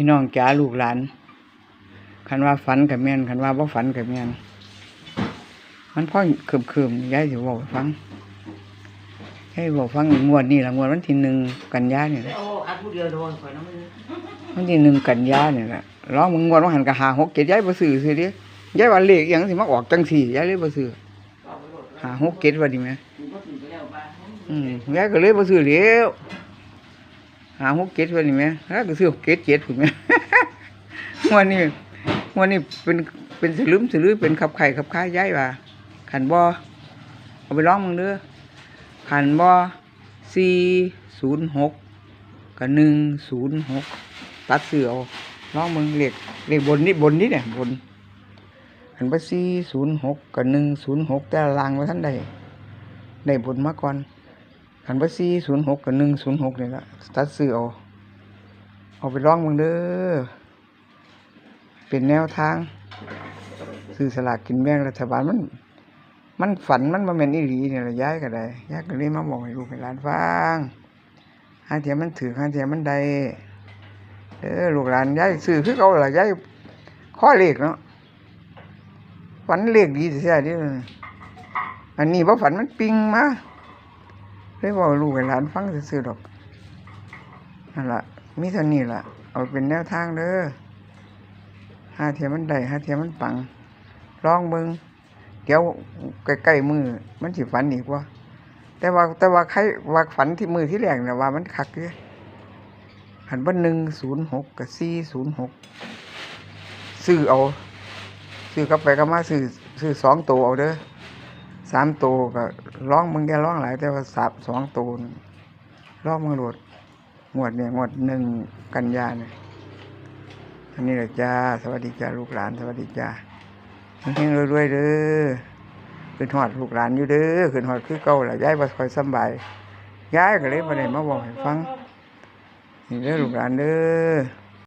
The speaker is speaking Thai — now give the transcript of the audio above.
พี่น้องจ๋าลูกหลานคันว่าฝันกับแม่นคันว่าบ่ฝันกับแม่นมันพ่อคืมคืมๆยายสิบอกให้ฟังให้บอกฟังงวดนี้ละงวดวันที่หนึ่งกันยาเนี่ยโอ้อันผู้เดียวโดนข่อยน้ำมือวันที่หนึ่งกันยาเนี่ยแหละร้องมึงงวดว่าหันกะหาหกเจ็ดยายบ่ซื้อซื้อดิยายว่าเลขอหยังสิมาออกจังสี่ยายเลยบ่ซื้อเอาไปโหลดหาหกเจ็ดว่าดีไหมถึงก็ถึงไปแล้วบ้านอืมยายก็เลยบ่ซื้อแล้ว หาหกเจ็ดว่าดีไหมแล้วก็ซื้อหกเจ็ดเจ็ดถูกไหมวันนี้วันนี้เป็นเป็นสลึมสลือเป็นขับไข่ขับค้ายยายว่าขันบ่เอาไปร้องมึงเด้อขันบ่สี่ศูนย์หกกับหนึ่งศูนย์หกตัดเสือเอาร้องมึงเลขเลขบนนี่บนนี่เนี่ยบนขันบ่สี่ศูนย์หกกับหนึ่งศูนย์หกแต่ละลางไว้ท่านใดได้บนมาก่อน ขันบ่สี่ศูนย์หกกับหนึ่งศูนย์หกนี่ละตัดเสือเอาเอาไปร้องมึงเด้อ เป็นแนวทางซื้อสลากกินแบ่งรัฐบาลมัน มันฝันมันมาแม่นอีหลีเนี่ยละย้ายก็ได้ย้ายก็เลยมาบอกให้ลูกให้หลานฟังหาเทียมันถือหาเทียมันใดเออลูกหลานย้ายซื้อคือเขาล่ะย้ายข้อเลขเนาะฝันเลขดีเสียดิอันนี้บ่ฝันมันปิงมา เลยบอกลูกห้หลานฟังซื่อๆดอกนั่นล่ะมีเท่านี้ล่ะเอาเป็นแนวทางเด้อห้าเทียมมันได้ห้าเทียมมันปังลองเบิงเดี๋ยวใกล้ๆมือมันสิฝันอีกว่าแต่ว่าแต่ว่าใครว่าฝันที่มือที่แรกนะว่ามันคักเลยหันว่าหนึ่งศูนย์หกกับสี่ศูนย์หกซื้อเอาซื้อกลับไปก็มาซื้อซื้อสองตัวเอาเด้อ สามตัวก็ร้องมึงแกร้องหลายแต่ว่าสามสองตัวนี่ร้องมึงโหลดงวดเนี่ยงวดหนึ่งกันยาเนี่ยอันนี้แหละจ้าสวัสดีจ้าลูกหลานสวัสดีจ้าเฮงๆรวยๆเด้อขึ้นหอดลูกหลานอยู่เด้อขึ้นหอดคือเก่าแหละย้ายบ่ค่อยสบายย้ายก็เลยมาได้มาบอกให้ฟังนี่เด้อลูกหลานเด้อ